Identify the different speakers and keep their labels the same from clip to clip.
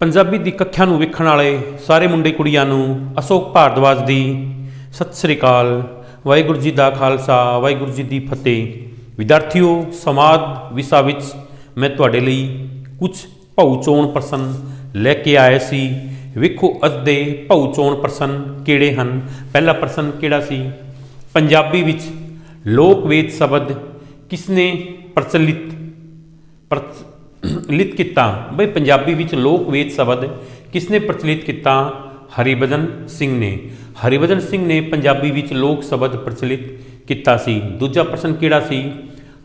Speaker 1: ਪੰਜਾਬੀ ਦੀ ਕੱਖਿਆ ਨੂੰ ਵੇਖਣ ਵਾਲੇ ਸਾਰੇ ਮੁੰਡੇ ਕੁੜੀਆਂ ਨੂੰ ਅਸ਼ੋਕ ਭਾਰਦਵਾਜ ਦੀ ਸਤਿ ਸ੍ਰੀ ਅਕਾਲ, ਵਾਹਿਗੁਰੂ ਜੀ ਦਾ ਖਾਲਸਾ, ਵਾਹਿਗੁਰੂ ਜੀ ਦੀ ਫਤਿਹ। ਵਿਦਿਆਰਥੀਓ ਸਮਾਜ ਵਿਸ਼ਾ ਵਿੱਚ ਮੈਂ ਤੁਹਾਡੇ ਲਈ ਕੁਝ ਭਉ ਚੋਣ ਪ੍ਰਸ਼ਨ ਲੈ ਕੇ ਆਇਆ ਸੀ। ਵੇਖੋ ਅੱਜ ਦੇ ਭਉ ਚੋਣ ਪ੍ਰਸ਼ਨ ਕਿਹੜੇ ਹਨ? ਪਹਿਲਾ ਪ੍ਰਸ਼ਨ ਕਿਹੜਾ ਸੀ? ਪੰਜਾਬੀ ਵਿੱਚ ਲੋਕ ਵੇਦ ਸ਼ਬਦ ਕਿਸਨੇ ਪ੍ਰਚਲਿਤ ਪ੍ਰਚਲਿਤ ਕੀਤਾ। ਬਈ ਪੰਜਾਬੀ ਵਿੱਚ ਲੋਕ ਵੇਦ ਸ਼ਬਦ ਕਿਸਨੇ ਪ੍ਰਚਲਿਤ ਕੀਤਾ? ਹਰਿਭਜਨ ਸਿੰਘ ਨੇ। ਹਰਿਭਜਨ ਸਿੰਘ ਨੇ ਪੰਜਾਬੀ ਵਿੱਚ ਲੋਕ ਸ਼ਬਦ ਪ੍ਰਚਲਿਤ ਕੀਤਾ ਸੀ। ਦੂਜਾ ਪ੍ਰਸ਼ਨ ਕਿਹੜਾ ਸੀ?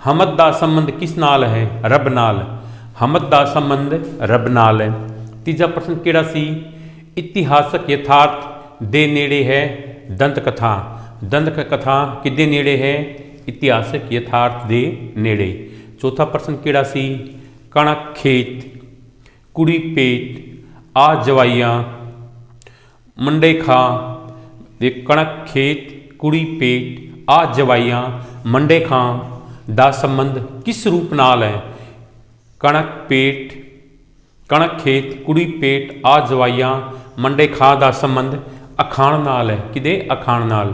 Speaker 1: ਹਮਦ ਦਾ ਸੰਬੰਧ ਕਿਸ ਨਾਲ ਹੈ? ਰੱਬ ਨਾਲ। ਹਮਦ ਦਾ ਸੰਬੰਧ ਰੱਬ ਨਾਲ ਹੈ। ਤੀਜਾ ਪ੍ਰਸ਼ਨ ਕਿਹੜਾ ਸੀ? ਇਤਿਹਾਸਕ ਯਥਾਰਥ ਦੇ ਨੇੜੇ ਹੈ ਦੰਤ ਕਥਾ। ਦੰਤ ਕਥਾ ਕਿਦੇ ਨੇੜੇ ਹੈ? ਇਤਿਹਾਸਕ ਯਥਾਰਥ ਦੇ ਨੇੜੇ। ਚੌਥਾ ਪ੍ਰਸ਼ਨ ਕਿਹੜਾ ਸੀ? ਕਣਕ ਖੇਤ, ਕੁੜੀ ਪੇਟ ਆ ਜਵਾਈਆਂ, ਮੰਡੇ ਖਾ, ਦੇ ਕਣਕ ਖੇਤ, ਕੁੜੀ ਪੇਟ ਆ ਜਵਾਈਆਂ, ਮੰਡੇ ਖਾਂ, ਦਾ ਸੰਬੰਧ ਕਿਸ ਰੂਪ ਨਾਲ ਹੈ? ਕਣਕ ਪੇਟ ਕਣਕ ਖੇਤ, ਕੁੜੀ ਪੇਟ ਆ ਜਵਾਈਆਂ, ਮੰਡੇ ਖਾਂ ਦਾ ਸੰਬੰਧ ਅਖਾਣ ਨਾਲ ਹੈ। ਕਿਦੇ ਅਖਾਣ ਨਾਲ?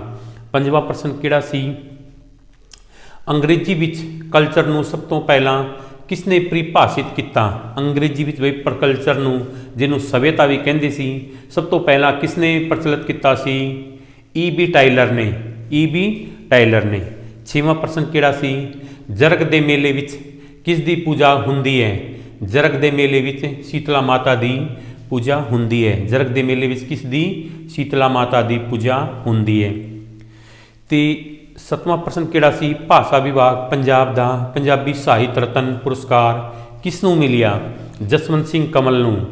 Speaker 1: ਪੰਜਵਾਂ ਪ੍ਰਸ਼ਨ ਕਿਹੜਾ ਸੀ? ਅੰਗਰੇਜ਼ੀ ਵਿੱਚ ਕਲਚਰ ਨੂੰ ਸਭ ਤੋਂ ਪਹਿਲਾਂ ਕਿਸਨੇ ਪਰਿਭਾਸ਼ਿਤ ਕੀਤਾ? ਅੰਗਰੇਜ਼ੀ ਵਿੱਚ ਵੀ ਪ੍ਰਕਲਚਰ ਨੂੰ, ਜਿਹਨੂੰ ਸਭਿਅਤਾ ਵੀ ਕਹਿੰਦੇ ਸੀ, ਸਭ ਤੋਂ ਪਹਿਲਾਂ ਕਿਸ ਨੇ ਪ੍ਰਚਲਿਤ ਕੀਤਾ ਸੀ? ਈ ਬੀ ਟਾਈਲਰ ਨੇ। ਈ ਬੀ ਟਾਈਲਰ ਨੇ। ਛੇਵਾਂ ਪ੍ਰਸ਼ਨ ਕਿਹੜਾ ਸੀ? ਜਰਗ ਦੇ ਮੇਲੇ ਵਿੱਚ ਕਿਸ ਦੀ ਪੂਜਾ ਹੁੰਦੀ ਹੈ? ਜਰਗ ਦੇ ਮੇਲੇ ਵਿੱਚ ਸ਼ੀਤਲਾ ਮਾਤਾ ਦੀ ਪੂਜਾ ਹੁੰਦੀ ਹੈ। ਜਰਗ ਦੇ ਮੇਲੇ ਵਿੱਚ ਕਿਸ ਦੀ? ਸ਼ੀਤਲਾ ਮਾਤਾ ਦੀ ਪੂਜਾ ਹੁੰਦੀ ਹੈ। ਤੇ ਸਤਵਾਂ ਪ੍ਰਸ਼ਨ ਕਿਹੜਾ ਸੀ? ਭਾਸ਼ਾ ਵਿਭਾਗ, ਪੰਜਾਬ ਦਾ ਪੰਜਾਬੀ ਸਾਹਿਤ ਰਤਨ ਪੁਰਸਕਾਰ ਕਿਸ ਨੂੰ ਮਿਲਿਆ? ਜਸਵੰਤ ਸਿੰਘ ਕਮਲ ਨੂੰ।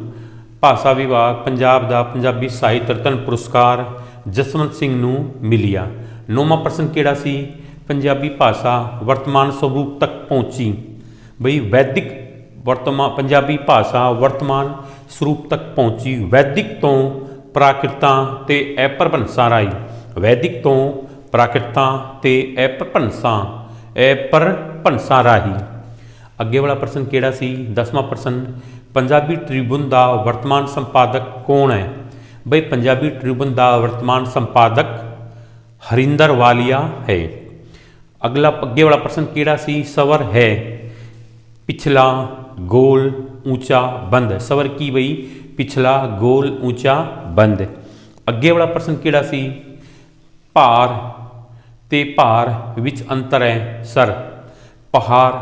Speaker 1: ਭਾਸ਼ਾ ਵਿਭਾਗ, ਪੰਜਾਬ ਦਾ ਪੰਜਾਬੀ ਸਾਹਿਤ ਰਤਨ ਪੁਰਸਕਾਰ ਜਸਵੰਤ ਸਿੰਘ ਨੂੰ ਮਿਲਿਆ। ਨੌਵਾਂ ਪ੍ਰਸ਼ਨ ਕਿਹੜਾ ਸੀ? ਪੰਜਾਬੀ ਭਾਸ਼ਾ ਵਰਤਮਾਨ ਸਰੂਪ ਤੱਕ ਪਹੁੰਚੀ। ਬਈ, ਵੈਦਿਕ ਵਰਤਮਾਨ ਪੰਜਾਬੀ ਭਾਸ਼ਾ ਵਰਤਮਾਨ ਸਰੂਪ ਤੱਕ ਪਹੁੰਚੀ। ਵੈਦਿਕ ਤੋਂ ਪ੍ਰਾਕ੍ਰਿਤਾਂ ਤੇ ਐਪਰਭੰਸਾਂ ਰਾਈ ਵੈਦਿਕ ਤੋਂ ਪ੍ਰਾਕ੍ਰਿਤਾਂ ਤੇ ਐਪਰਭੰਸਾਂ ਐਪਰਭੰਸਾਂ ਰਾਹੀ। ਅੱਗੇ ਵਾਲਾ ਪ੍ਰਸ਼ਨ ਕਿਹੜਾ ਸੀ? ਦਸਵਾਂ ਪ੍ਰਸ਼ਨ, ਪੰਜਾਬੀ ਟ੍ਰਿਬਿਊਨ ਦਾ ਵਰਤਮਾਨ ਸੰਪਾਦਕ ਕੌਣ ਹੈ? ਬਈ, ਪੰਜਾਬੀ ਟ੍ਰਿਬਿਊਨ ਦਾ ਵਰਤਮਾਨ ਸੰਪਾਦਕ ਹਰਿੰਦਰ ਵਾਲੀਆ ਹੈ। ਅਗਲਾ, ਅੱਗੇ ਵਾਲਾ ਪ੍ਰਸ਼ਨ ਕਿਹੜਾ ਸੀ? ਸਵਰ ਹੈ। ਪਿਛਲਾ, ਗੋਲ ਉੱਚਾ ਬੰਦ। ਸਵਰ ਕੀ ਬਈ? ਪਿਛਲਾ, ਗੋਲ ਉੱਚਾ ਬੰਦ। ਅੱਗੇ ਵਾਲਾ ਪ੍ਰਸ਼ਨ ਕਿਹੜਾ ਸੀ? ਭਾਰ ਤੇ ਭਾਰ ਵਿੱਚ ਅੰਤਰ ਹੈ, ਸਰ। ਪਹਾੜ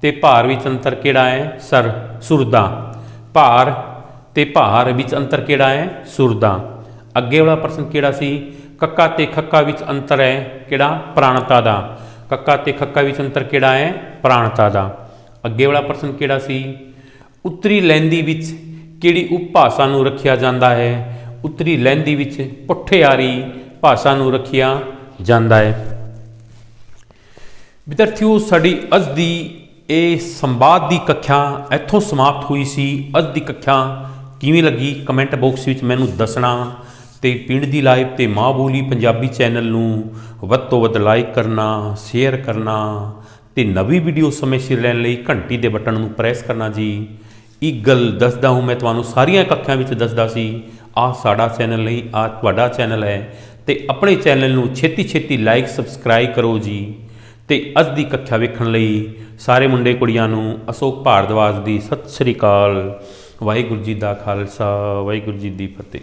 Speaker 1: ਤੇ ਭਾਰ ਵਿੱਚ ਅੰਤਰ ਕਿਹੜਾ ਹੈ, ਸਰ? ਸੁਰਦਾ। ਭਾਰ ਤੇ ਭਾਰ ਵਿੱਚ ਅੰਤਰ ਕਿਹੜਾ ਹੈ, ਸੁਰਦਾ। ਅੱਗੇ ਵਾਲਾ ਪ੍ਰਸ਼ਨ ਕਿਹੜਾ ਸੀ? ਕੱਕਾ ਤੇ ਖੱਕਾ ਵਿੱਚ ਅੰਤਰ ਹੈ ਕਿਹੜਾ? ਪ੍ਰਾਣਤਾ ਦਾ। ਕੱਕਾ ਤੇ ਖੱਕਾ ਵਿੱਚ ਅੰਤਰ ਕਿਹੜਾ ਹੈ? ਪ੍ਰਾਣਤਾ ਦਾ। ਅੱਗੇ ਵਾਲਾ ਪ੍ਰਸ਼ਨ ਕਿਹੜਾ ਸੀ? ਉੱਤਰੀ ਲਹਿੰਦੀ ਵਿੱਚ ਕਿਹੜੀ ਉਪਭਾਸ਼ਾ ਨੂੰ ਰੱਖਿਆ ਜਾਂਦਾ ਹੈ? ਉੱਤਰੀ ਲਹਿੰਦੀ ਵਿੱਚ ਪੁੱਠਿਆਰੀ ਭਾਸ਼ਾ ਨੂੰ ਰੱਖਿਆ ਜਾਂਦਾ ਹੈ। ਵਿਦਿਆਰਥੀਓ, ਸਾਡੀ ਅੱਜ ਦੀ ਇਹ ਸੰਵਾਦ ਦੀ ਕੱਖਿਆ ਇੱਥੋਂ ਸਮਾਪਤ ਹੋਈ ਸੀ। ਅੱਜ ਦੀ ਕੱਖਿਆ ਕਿਵੇਂ ਲੱਗੀ? ਕਮੈਂਟ ਬਾਕਸ ਵਿੱਚ ਮੈਨੂੰ ਦੱਸਣਾ ਤੇ ਪਿੰਡ ਦੀ ਲਾਈਵ ਤੇ ਮਾਂ ਬੋਲੀ ਪੰਜਾਬੀ ਚੈਨਲ ਨੂੰ ਵੱਧ ਤੋਂ ਵੱਧ ਲਾਈਕ ਕਰਨਾ, ਸ਼ੇਅਰ ਕਰਨਾ ਤੇ ਨਵੀਂ ਵੀਡੀਓ ਸਮੇਂ ਸਿਰ ਲੈਣ ਲਈ ਘੰਟੀ ਦੇ ਬਟਨ ਨੂੰ ਪ੍ਰੈਸ ਕਰਨਾ ਜੀ। ਇੱਕ ਗੱਲ ਦੱਸਦਾ ਹਾਂ ਮੈਂ ਤੁਹਾਨੂੰ ਸਾਰੀਆਂ ਕੱਖਾਂ ਵਿੱਚ ਦੱਸਦਾ ਸੀ। ਆਹ ਸਾਡਾ ਚੈਨਲ ਨਹੀਂ, ਆਹ ਤੁਹਾਡਾ ਚੈਨਲ ਹੈ। ਤੇ ਆਪਣੇ ਚੈਨਲ ਨੂੰ ਛੇਤੀ ਛੇਤੀ ਲਾਈਕ ਸਬਸਕ੍ਰਾਈਬ ਕਰੋ ਜੀ। ਤੇ ਅੱਜ ਦੀ ਕੱਖਿਆ ਵੇਖਣ ਲਈ ਸਾਰੇ ਮੁੰਡੇ ਕੁੜੀਆਂ ਨੂੰ ਅਸ਼ੋਕ ਭਾਰਦਵਾਜ ਦੀ ਸਤਿ ਸ੍ਰੀ ਅਕਾਲ, ਵਾਹਿਗੁਰੂ ਜੀ ਦਾ ਖਾਲਸਾ, ਵਾਹਿਗੁਰੂ ਜੀ ਦੀ ਫਤਿਹ।